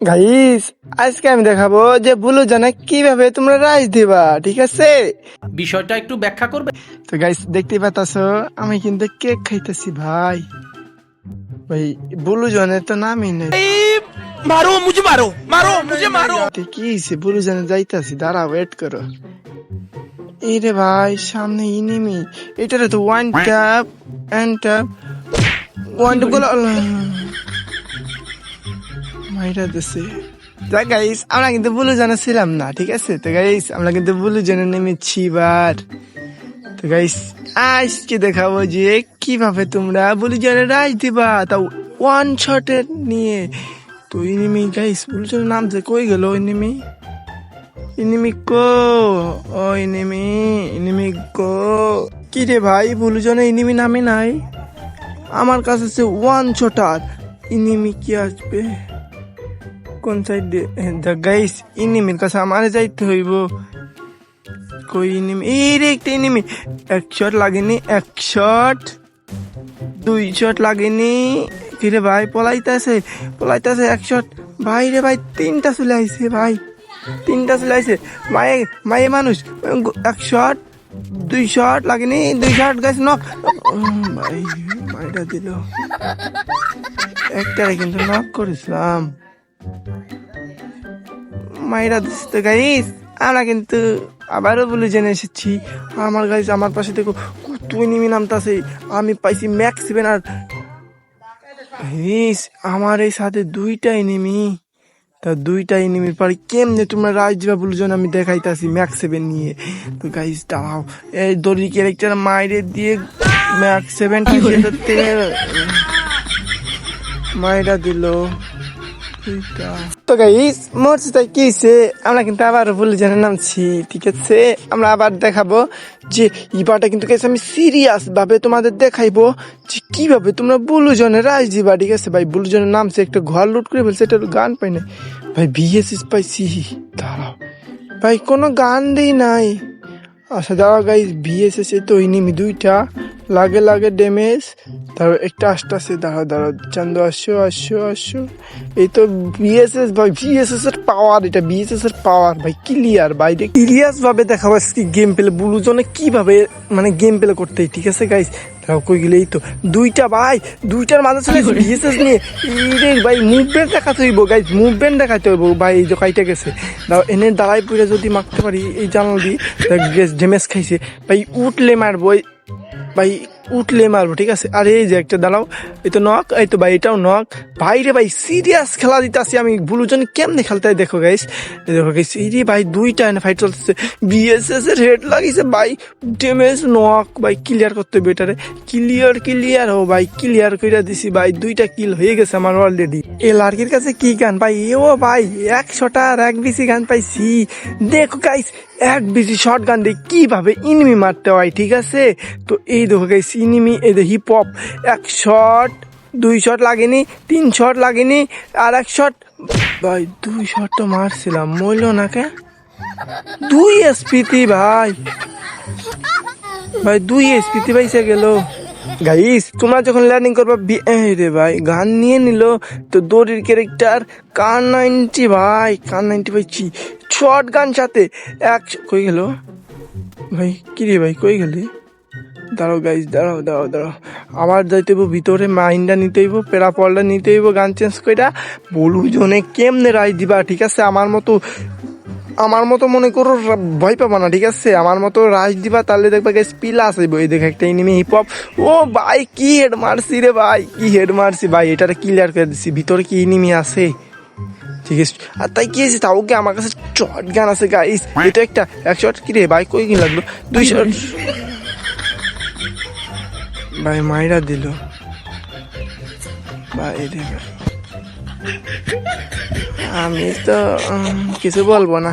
Guys আজকে আমি দেখাবো যে ভুলু জানা কীভাবে তোমরা রাইস দিবা ঠিক আছে? বিষয়টা একটু ব্যাখ্যা করবে? তো গাইস দেখতে পাতাছো আমি কিন্তু কেক খাইতেছি ভাই। ভাই ভুলু জানে তো নামই নেই। মারো মুঝে মারো মারো মুঝে মারো। কি হইছে? ভুলু জানে যাইতাছি দাঁড়াও ওয়েট করো। এরে ভাই সামনে ইনিমি এটারে তো one tap and tap one ট্যাপগুলো মাইরা দিছে। তা গাইস আমরা কিন্তু বুলু জানা ছিলাম না, ঠিক আছে? তো গাইস আমরা কিন্তু বুলু জানা নেমেছি বার তো গাইস আজকে দেখাবো যে কীভাবে তোমরা বুলু জানে রাইস দিবা। তা ওয়ান শটের নিয়ে। তো ইনিমি গাইস বুলু জানের নাম যে কই গেল ইনিমি ইনিমি কো? ও ইনিমি ইনিমি কো? কি রে ভাই, বুলু জানে ইনিমি নামে নাই? আমার কাছে ওয়ান শটার ইনিমি কি আসবে? কোন সাইড গাইস ইনিমির কাছে আমারে যাইতে হইব। কই ইনিমি? এই রে, একটা ইনিমি। এক শট লাগেনি, এক শট দুই শট লাগেনি। কিরে ভাই, পলাইতেছে পলাইতেছে এক শট ভাই রে ভাই, তিনটা চলে আইছে ভাই। তিনটা চলে আইছে। মায়ে মায়ে মানুষ এক শট দুই শট লাগেনি, দুই শট গাইছে নক ভাই মাইটা দিল। একটারে কিন্তু নক করেছিলাম। মাইরা দিচ্ছে গাইস। আমরা কিন্তু আবারও বলে জেনে এসেছি আমার গাইস আমার পাশে দেখো তুই নিমি নামতাছে। আমি পাইছি ম্যাক্স সেভেন আর গাইস আমার এই সাথে দুইটা এনিমি তা দুইটা এনিমির পরে কেমনে তোমরা রাজ দিবা বলছেন আমি দেখাইতাছি ম্যাক্স সেভেন নিয়ে। তো গাইস দাঁড়াও এই দড়ি ক্যারেক্টার মাইরে দিয়ে ম্যাক্স সেভেনটা মাইরা দিল। তো গাইস মরছে তাই কি হইছে? আমরা কিন্তু আবার ভুলে জানে নামছি, ঠিক আছে? আমরা আবার দেখাবো যে ইবাটা কিন্তু গেছে আমি সিরিয়াস ভাবে তোমাদের দেখাইবো যে কীভাবে তোমরা বুলু জনের রাজ দিবা, ঠিক আছে? ভাই বুলু জনের নামছে একটা ঘর লুট করে ফেলছে, এটা গান পাই নাই। ভাই বিএসএস পাইছি দাঁড়াও। ভাই, কোনো গান দেই নাই। আচ্ছা দাঁড়াও গাইস বিএসএস এ তো ইনিমি দুইটা। লাগে লাগে ড্যামেজ তারপর একটা আসতেছে দাঁড়াও দাঁড়াও চান্দু আসো আসো আসো। এই তো বিএসএস ভাই বিএসএস এর পাওয়ার এটা বিএসএস এর পাওয়ার ভাই ক্লিয়ার ভাই সিরিয়াস ভাবে দেখাবো আজকে গেম প্লে ব্লু জোনে কীভাবে মানে গেম প্লে করতে ঠিক আছে গাইস তাও কই গেলে এই তো দুইটা ভাই দুইটার মাঝে চলে বিএসএস নিয়ে। ইরে ভাই মুভমেন্ট দেখাতে হইব গাইস মুভমেন্ট দেখাতে হইব। ভাই এই যে কাইটা গেছে। দাও এনে দাঁড়াই পড়ে যদি মারতে পারি এই জানাল দি ড্যামেজ খাইছে। ভাই উঠলে মারবো ভাই উঠলে মারবো, ঠিক আছে? আর এই যে একটা, দাঁড়াও। এই তো নক, এই তো ভাই, এটাও নক। ভাই রে ভাই সিরিয়াস খেলা দিতেছি আমি। বুলুজন কেমনে খেলতে দেখো গাইস দেখো গাইস এই ভাই, দুইটা এনে ফাইট চলতেছে। বিএসএস এর হেড লাগিছে, ভাই। ড্যামেজ নক, ভাই ক্লিয়ার করতে হবে এটারে। ক্লিয়ার ক্লিয়ার ও ভাই ক্লিয়ার কইরা দিছি, ভাই। দুইটা কিল হয়ে গেছে আমার অলরেডি এ লার্কির কাছে কি গান ভাই ও ভাই একশোটা আর এক বিসি গান পাইছি। দেখো গাইস এক বিসি শর্ট গান দিয়ে কীভাবে ইনমি মারতে হয়, ঠিক আছে? তো এই দেখো গাইস ইনিমি এই হিপ হপ এক শট দুই শট লাগেনি, তিন শট লাগেনি, আর এক শট ভাই, দুই শট তো মারছিলাম মইল না কে দুই এসপিতি ভাই। ভাই, দুই এসপিতি পাইছে গেল। গাইস তোমরা যখন ল্যান্ডিং করবা রে ভাই, গান নিয়ে নিল, তো দড়ির ক্যারেক্টার কার নাইনটি ভাই কার নাইনটি ভাই পাইছি শর্ট গান সাথে, এক কই গেল? ভাই, কি রে ভাই, কই গেলি? দাঁড়াও গাইস দাঁড়াও দাঁড়াও দাঁড়াও। আবার যাইতে হইব, ভিতরে মাইন্ডটা নিতে হইব পেরাপলটা নিতে হইব, গান চেঞ্জ কইরা। বলু জনে কেমনে রাই দিবা, ঠিক আছে? আমার মতো আমার মতো মনে করো ভয় পাবো না, ঠিক আছে? আমার মতো রাজ দিবা, তাহলে দেখবা গাইস পিলাস হইব এই দেখে, একটা এনিমি হিপ হপ ও ভাই, কি হেড মারছি রে ভাই, কি হেড মারছি ভাই, এটারে ক্লিয়ার করে দিছি। ভিতরে কি এনিমি আছে? ঠিক আছে? আর তাই কি আছে তাও কি আমার কাছে শর্ট গান আছে গাইস এটা একটা, এক শট কি রে ভাই, কই কি লাগল? দুই শট ভাই মাইরা দিল। আমি তো কিছু বলব না।